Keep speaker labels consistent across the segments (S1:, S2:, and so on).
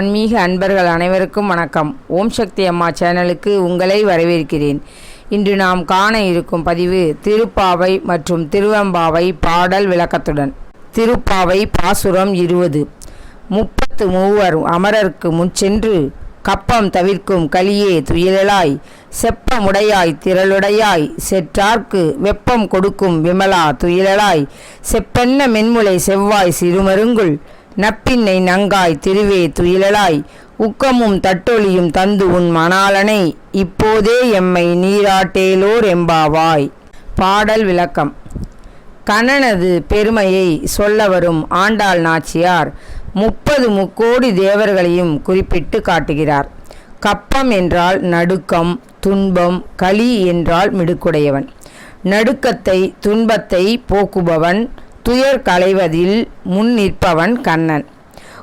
S1: ஆன்மீக அன்பர்கள் அனைவருக்கும் வணக்கம். ஓம் சக்தி அம்மா சேனலுக்கு உங்களை வரவேற்கிறேன். இன்று நாம் காண இருக்கும் பதிவு திருப்பாவை மற்றும் திருவெம்பாவை பாடல் விளக்கத்துடன். திருப்பாவை பாசுரம் இருபது. முப்பத்து மூவர் அமரர்க்கு முன்சென்று கப்பம் தவிர்க்கும் கலியே துயிலாய் செப்பமுடையாய் திரளுடையாய் செற்றார்க்கு வெப்பம் கொடுக்கும் விமலா துயிலாய் செப்பென்ன மென்முலை செவ்வாய் சிறுமருங்குள் நப்பின்னை நங்காய் திருவே துயிலலாய் உக்கமும் தட்டொலியும் தந்து உன் மணாளனை இப்போதே எம்மை நீராட்டேலோர் எம்பாவாய். பாடல் விளக்கம். கணனது பெருமையை சொல்ல வரும் ஆண்டாள் நாச்சியார் முப்பது முக்கோடி தேவர்களையும் குறிப்பிட்டு காட்டுகிறார். கப்பம் என்றால் நடுக்கம் துன்பம் களி என்றால் மிடுக்குடையவன். நடுக்கத்தை துன்பத்தை போக்குபவன் துயர் களைவதில் முன் நிற்பவன் கண்ணன்.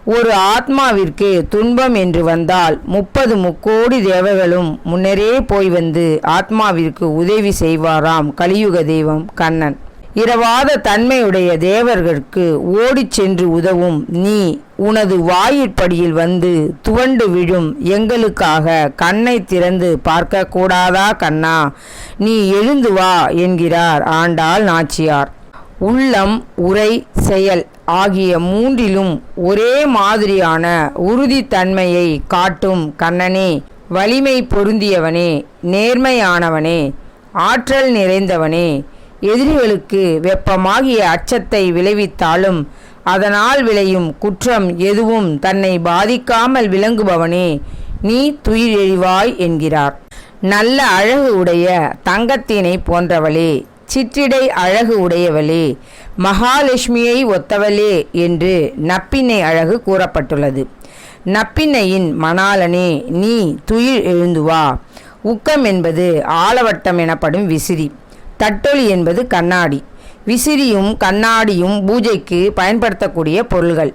S1: ஒரு ஆத்மாவிற்கு துன்பம் என்று வந்தால் முப்பது முக்கோடி தேவர்களும் முன்னரே போய் வந்து ஆத்மாவிற்கு உதவி செய்வாராம் கலியுக தெய்வம் கண்ணன். இரவாத தன்மையுடைய தேவர்களுக்கு ஓடிச் சென்று உதவும் நீ உனது வாயிற்படியில் வந்து துவண்டு விழும் எங்களுக்காக கண்ணை திறந்து பார்க்கக்கூடாதா கண்ணா? நீ எழுந்து வா என்கிறார் ஆண்டாள் நாச்சியார். உள்ளம் உரை செயல் ஆகிய மூன்றிலும் ஒரே மாதிரியான உறுதித்தன்மையை காட்டும் கண்ணனே. வலிமை பொருந்தியவனே நேர்மையானவனே ஆற்றல் நிறைந்தவனே. எதிரிகளுக்கு வெப்பமாகிய அச்சத்தை விளைவித்தாலும் அதனால் விளையும் குற்றம் எதுவும் தன்னை பாதிக்காமல் விளங்குபவனே நீ துயிரெழிவாய் என்கிறார். நல்ல அழகு உடைய தங்கத்தினை போன்றவளே சிற்றிடை அழகு உடையவளே மகாலட்சுமியை ஒத்தவளே என்று நப்பினை அழகு கூறப்பட்டுள்ளது. நப்பின்னையின் மணாலனே நீ துயில் எழுந்து வா. உக்கம் என்பது ஆலவட்டம் எனப்படும் விசிறி. தட்டொலி என்பது கண்ணாடி. விசிறியும் கண்ணாடியும் பூஜைக்கு பயன்படுத்தக்கூடிய பொருள்கள்.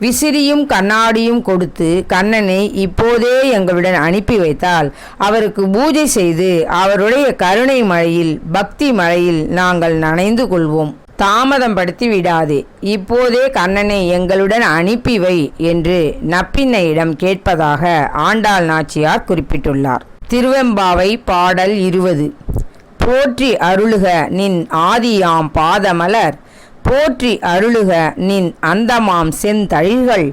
S1: விசிறியும் கண்ணாடியும் கொடுத்து கண்ணனை இப்போதே எங்களுடன் அனுப்பி வைத்தால் அவருக்கு பூஜை செய்து அவருடைய கருணை மழையில் பக்தி மழையில் நாங்கள் நனைந்து கொள்வோம். தாமதம் படுத்தி விடாதே. இப்போதே கண்ணனை எங்களுடன் அனுப்பி வை என்று நப்பின்னையிடம் கேட்பதாக ஆண்டாள் நாச்சியார் குறிப்பிட்டுள்ளார். திருவெம்பாவை பாடல் இருபது. போற்றி அருளுக நின் ஆதியாம் பாதமலர் போற்றி அருளுக நின் அந்தமாம் செந்தழிகள்.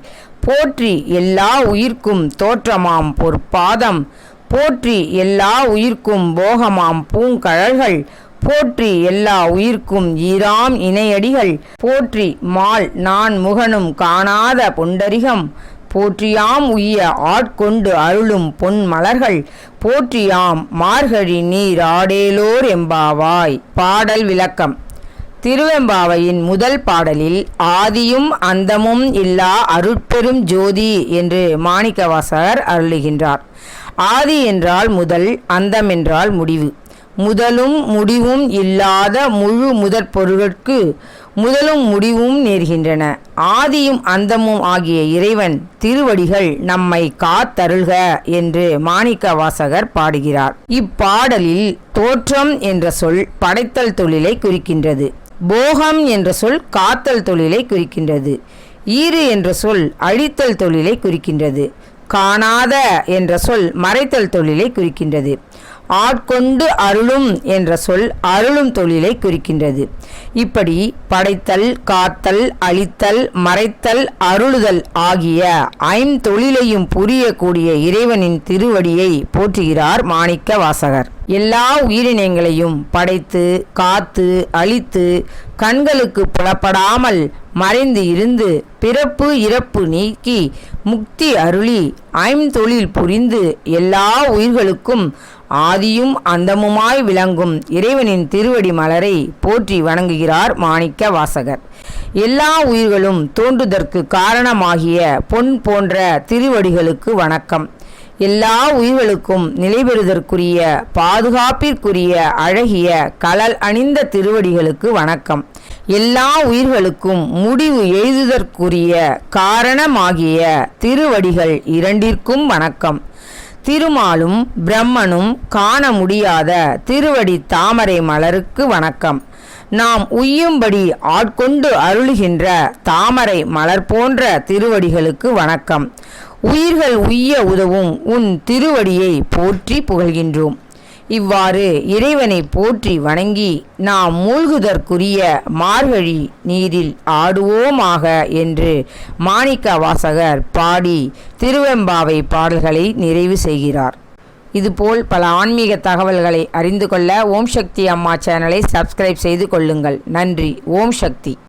S1: போற்றி எல்லா உயிர்க்கும் தோற்றமாம் பொற்பாதம். போற்றி எல்லா உயிர்க்கும் போகமாம் பூங்கழல்கள். போற்றி எல்லா உயிர்க்கும் ஈராம் இணையடிகள். போற்றி மால் நான் முகனும் காணாத பொண்டரிகம். போற்றியாம் உய்ய ஆட்கொண்டு அருளும் பொன் மலர்கள் போற்றியாம் மார்கழி நீராடேலோர் எம்பாவாய் பாடல் விளக்கம். திருவெம்பாவையின் முதல் பாடலில் ஆதியும் அந்தமும் இல்லா அருட்பெரும் ஜோதி என்று மாணிக்கவாசகர் அருளுகின்றார். ஆதி என்றால் முதல் அந்தம் என்றால் முடிவு. முதலும் முடிவும் இல்லாத முழு முதற் பொருளுக்கு முதலும் முடிவும் நேர்கின்றன. ஆதியும் அந்தமும் ஆகிய இறைவன் திருவடிகள் நம்மை காத்தருள்க என்று மாணிக்க வாசகர் பாடுகிறார். இப்பாடலில் தோற்றம் என்ற சொல் படைத்தல் தொழிலை குறிக்கின்றது. போகம் என்ற சொல் காத்தல் தொழிலை குறிக்கின்றது. ஈறு என்ற சொல் அழித்தல் தொழிலை குறிக்கின்றது. காணாத என்ற சொல் மறைத்தல் தொழிலை குறிக்கின்றது. ஆட்கொண்டு அருளும் என்ற சொல் அருளும் தொழிலை குறிக்கின்றது. இப்படி படைத்தல் காத்தல் அழித்தல் மறைத்தல் அருளுதல் ஆகிய ஐந்தொழிலையும் புரியக்கூடிய இறைவனின் திருவடியை போற்றுகிறார் மாணிக்க வாசகர். எல்லா உயிரினங்களையும் படைத்து காத்து அழித்து கண்களுக்கு புலப்படாமல் மறைந்து இருந்து பிறப்பு இறப்பு நீக்கி முக்தி அருளி ஐந்தொழில் புரிந்து எல்லா உயிர்களுக்கும் ஆதியும் அந்தமுமாய் விளங்கும் இறைவனின் திருவடி மலரை போற்றி வணங்குகிறார் மாணிக்க வாசகர். எல்லா உயிர்களும் தோன்றுதற்கு காரணமாகிய பொன் போன்ற திருவடிகளுக்கு வணக்கம். எல்லா உயிர்களுக்கும் நிலைபெறுதற்குரிய பாதுகாப்பிற்குரிய அழகிய கலல் அணிந்த திருவடிகளுக்கு வணக்கம். எல்லா உயிர்களுக்கும் முடிவு எழுதுதற்குரிய காரணமாகிய திருவடிகள் இரண்டிற்கும் வணக்கம். திருமாலும் பிரம்மனும் காண முடியாத திருவடி தாமரை மலருக்கு வணக்கம். நாம் உய்யும்படி ஆட்கொண்டு அருளுகின்ற தாமரை மலர் போன்ற திருவடிகளுக்கு வணக்கம். உயிர்கள் உய்ய உதவும் உன் திருவடியை போற்றி புகழ்கின்றோம். இவ்வாறு இறைவனை போற்றி வணங்கி நாம் மூழ்குதற்குரிய மார்கழி நீரில் ஆடுவோமாக என்று மாணிக்க வாசகர் பாடி திருவெம்பாவை பாடல்களை நிறைவு செய்கிறார். இதுபோல் பல ஆன்மீக தகவல்களை அறிந்து கொள்ள ஓம் சக்தி அம்மா சேனலை சப்ஸ்கிரைப் செய்து கொள்ளுங்கள். நன்றி. ஓம் சக்தி.